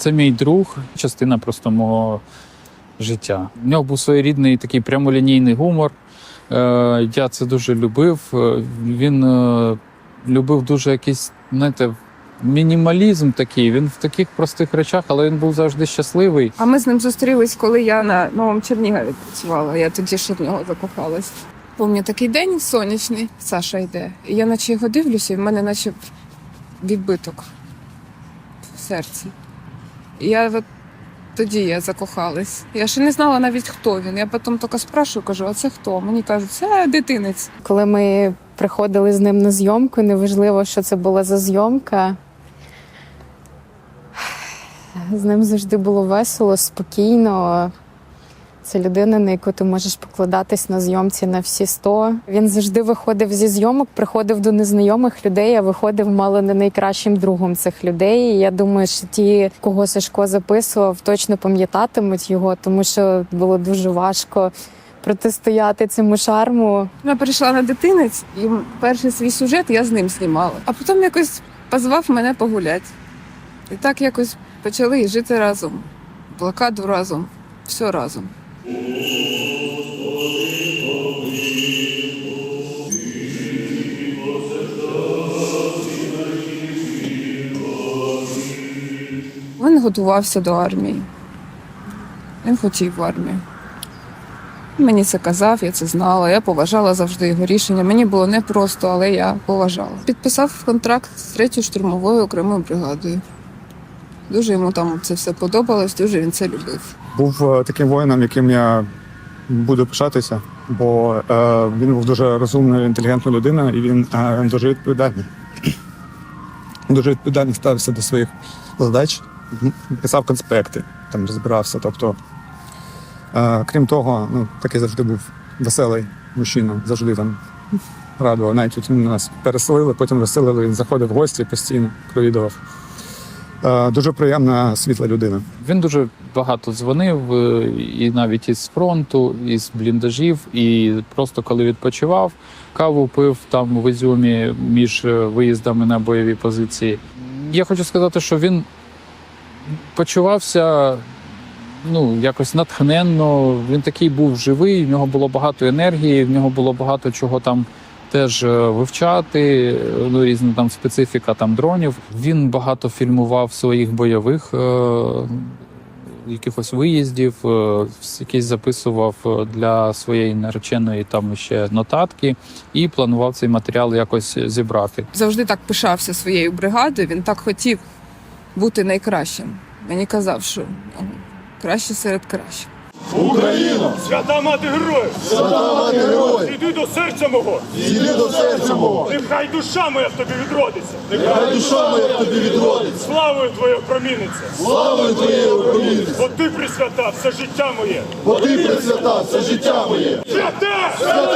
Це мій друг, частина просто мого життя. У нього був своєрідний такий прямолінійний гумор. Е, я це дуже любив. Е, він е, любив дуже якийсь, знаєте, мінімалізм такий. Він в таких простих речах, але він був завжди щасливий. А ми з ним зустрілись, коли я на новому Чернігові працювала. Я тоді ще в нього закохалась. Пам'ятаю такий день сонячний, Саша йде. І я наче його дивлюся, і в мене наче відбиток в серці. І я от тоді я закохалась. Я ще не знала навіть, хто він. Я потім тільки спрашую, кажу, а це хто? Мені кажуть, це дитинець. Коли ми приходили з ним на зйомку, неважливо, що це була за зйомка. З ним завжди було весело, спокійно. Це людина, на яку ти можеш покладатись на зйомці на всі сто. Він завжди виходив зі зйомок, приходив до незнайомих людей, а виходив мало не найкращим другом цих людей. І я думаю, що ті, кого Сашко записував, точно пам'ятатимуть його, тому що було дуже важко протистояти цьому шарму. Я перейшла на дитинець, і перший свій сюжет я з ним знімала. А потім якось позвав мене погуляти. І так якось почали жити разом. Блокаду разом, все разом. Він готувався до армії. Він хотів в армію. Мені це казав, я це знала. Я поважала завжди його рішення. Мені було непросто, але я поважала. Підписав контракт з 3 штурмовою окремою бригадою. Дуже йому там це все подобалось, дуже він це любив. був е, таким воїном, яким я буду пишатися, бо е, він був дуже розумною, інтелігентною людиною, і він е, дуже відповідальний. Дуже відповідально ставився до своїх задач, писав конспекти, там розбирався. Тобто, е, крім того, ну, такий завжди був веселий мужчина, завжди там радував. Навіть тут нас переселили, потім розселили, він заходив в гості постійно, провідував. Е, дуже приємна, світла людина. Він дуже багато дзвонив е, і навіть із фронту, із бліндажів, і просто коли відпочивав, каву пив там в Ізюмі між е, виїздами на бойові позиції. Я хочу сказати, що він почувався ну, якось натхненно. Він такий був живий, в нього було багато енергії, в нього було багато чого там теж е, вивчати, е, ну, різна там специфіка там дронів. Він багато фільмував своїх бойових. е, Якихось виїздів, якийсь записував для своєї нареченої там ще нотатки і планував цей матеріал якось зібрати. Завжди так пишався своєю бригадою. Він так хотів бути найкращим. Мені казав, що ну, краще серед кращих. Україно! Свята мати героїв! Свята мати героїв! Зійди до серця мого! Зійди до серця мого! Нехай душа моя в тобі відродиться! Нехай душа моя в тобі відродиться! Славою твоєю проміниться! Славою твоєю проміниться! Бо ти присвята все життя моє! Бо ти присвята все життя моє! Свята! Свята!